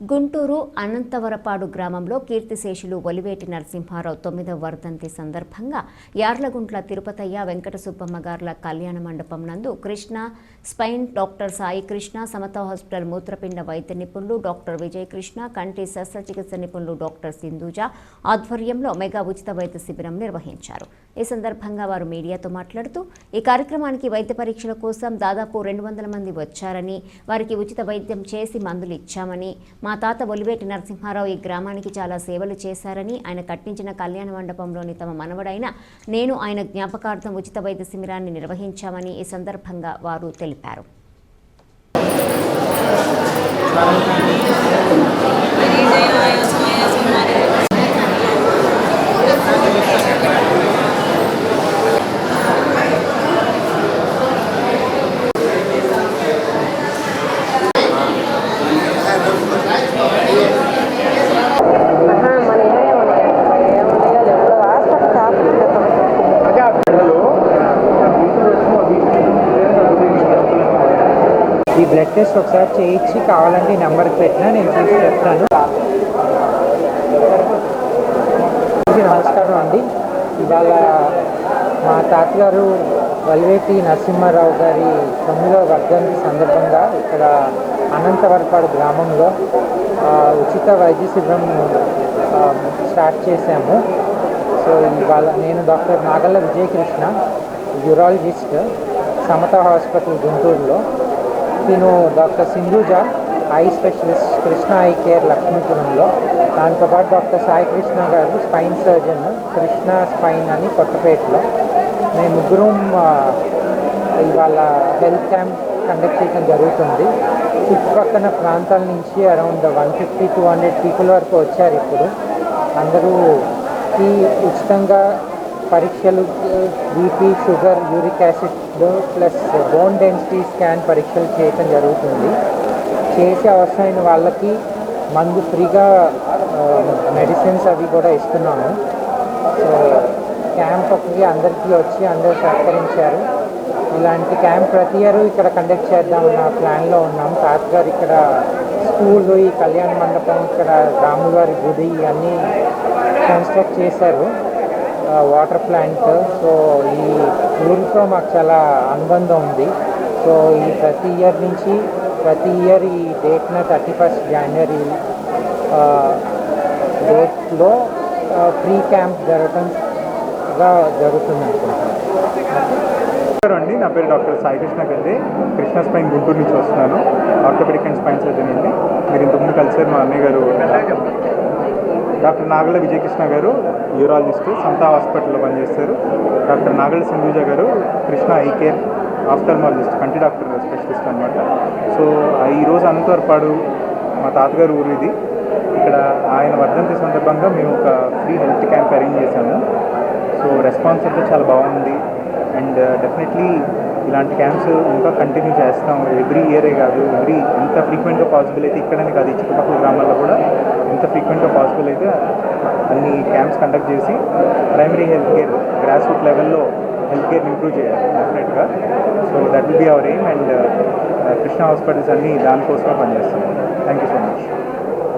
గుంటూరు అనంతవరపాడు గ్రామంలో కీర్తిశేషులు ఒలివేటి నరసింహారావు తొమ్మిదవ వర్ధంతి సందర్భంగా యార్లగుంట్ల తిరుపతయ్య వెంకట సుబ్బమ్మ గార్ల కళ్యాణ మండపం నందు Krishna spine doctor Sai Krishna Samatha hospital మూత్రపిండ వైద్య నిపుణులు డాక్టర్ విజయకృష్ణ కంటి శస్త్రచికిత్స నిపుణులు డాక్టర్ సింధూజ ఆధ్వర్యంలో మెగా ఉచిత వైద్య శిబిరం నిర్వహించారు. ఈ సందర్భంగా వారు మీడియాతో మాట్లాడుతూ ఈ కార్యక్రమానికి వైద్య పరీక్షల కోసం దాదాపు రెండు వందల మంది వచ్చారని వారికి ఉచిత వైద్యం చేసి మందులు ఇచ్చామని మా తాత ఒలివేటి నరసింహారావు ఈ గ్రామానికి చాలా సేవలు చేశారని ఆయన కట్టించిన కళ్యాణ మండపంలోని తమ మనవడైన నేను ఆయన జ్ఞాపకార్థం ఉచిత వైద్య శిబిరాన్ని నిర్వహించామని ఈ సందర్భంగా వారు తెలిపారు. ఈ బ్లడ్ టెస్ట్ ఒకసారి చేయించి కావాలంటే ఈ నెంబర్కి పెట్టినా నేను చూసి చెప్తాను. నమస్కారం అండి. ఇవాళ మా తాతగారు వల్వేటి నరసింహారావు గారి తొమ్మిదో వర్ధంతి సందర్భంగా ఇక్కడ అనంతవరపాడు గ్రామంలో ఉచిత వైద్య శిబిరం స్టార్ట్ చేశాము. సో ఇవాళ నేను doctor Nagalla Vijayakrishna urologist Samatha hospital గుంటూరులో. నేను doctor Sindhuja eye specialist Krishna eye care లక్ష్మీపురంలో. దాంతోపాటు డాక్టర్ సాయి కృష్ణ గారు స్పైన్ సర్జన్ కృష్ణ స్పైన్ అని కొత్తపేటలో. మేము ముగ్గురం ఇవాళ హెల్త్ క్యాంప్ కండక్ట్ చేయడం జరుగుతుంది. చుట్టుపక్కల ప్రాంతాల నుంచి around one fifty two hundred people వరకు వచ్చారు ఇప్పుడు. అందరూ ఈ ఉచితంగా పరీక్షలు BP sugar uric acid plus bone density scan పరీక్షలు చేయటం జరుగుతుంది. చేసే అవసరమైన వాళ్ళకి మందు ఫ్రీగా మెడిసిన్స్ అవి కూడా ఇస్తున్నాము. సో క్యాంప్కి అందరికీ వచ్చి అందరూ సహకరించారు. ఇలాంటి క్యాంప్ ప్రతి ఇయర్ ఇక్కడ కండక్ట్ చేద్దామన్న ప్లాన్లో ఉన్నాం. తాతగారు ఇక్కడ స్కూల్ ఈ కళ్యాణ మండపం ఇక్కడ రాములవారి గుడి ఇవన్నీ కన్స్ట్రక్ట్ చేశారు. వాటర్ ప్లాంట్ సో ఈ ఊరితో మాకు చాలా అనుబంధం ఉంది. సో ఈ ప్రతి ఇయర్ నుంచి ప్రతి ఇయర్ ఈ డేట్న థర్టీ ఫస్ట్ జనవరి డేట్లో ఫ్రీ క్యాంప్ జరగటంగా జరుగుతుంది అనుకుంటున్నాను అండి. నా పేరు డాక్టర్ సాయి కృష్ణ గల్దే కృష్ణ స్పైన్ గుంటూరు నుంచి వస్తున్నాను. ఆర్థోపెడిక్ అండ్ స్పైన్ సర్జన్ అండి. మీరు ఇంతకుముందు కలిసారు మా అన్నయ్య గారు. డాక్టర్ నాగల విజయకృష్ణ గారు యూరాలజిస్ట్ సంతా హాస్పిటల్లో పనిచేస్తారు. డాక్టర్ నాగల సింధూజ గారు కృష్ణ ఐ కేర్ ఆఫ్థల్మాలజిస్ట్ కంటి డాక్టర్ స్పెషలిస్ట్ అనమాట సో ఆ ఈరోజు అనంతవరపాడు మా తాతగారు ఊరు ఇది. ఇక్కడ ఆయన వర్ధంతి సందర్భంగా మేము ఒక ఫ్రీ హెల్త్ క్యాంప్ అరేంజ్ చేశాము. సో రెస్పాన్స్ అయితే చాలా బాగుంది. అండ్ డెఫినెట్లీ ఇలాంటి క్యాంప్స్ ఇంకా కంటిన్యూ చేస్తాం. ఎవ్రీ ఇయరే కాదు ఎవ్రీ ఎంత ఫ్రీక్వెంట్గా పాసిబుల్ అయితే ఇక్కడనే కాదు. ఈ చుట్టుపక్కల గ్రామాల్లో కూడా ఎంత ఫ్రీక్వెంట్గా పాసిబుల్ అయితే అన్ని క్యాంప్స్ కండక్ట్ చేసి primary health care grass root లెవెల్లో హెల్త్ కేర్ని ఇంప్రూవ్ చేయాలి డెఫినెట్గా so that will be our aim and Krishna hospitals అన్నీ దానికోసమే పనిచేస్తాం. Thank you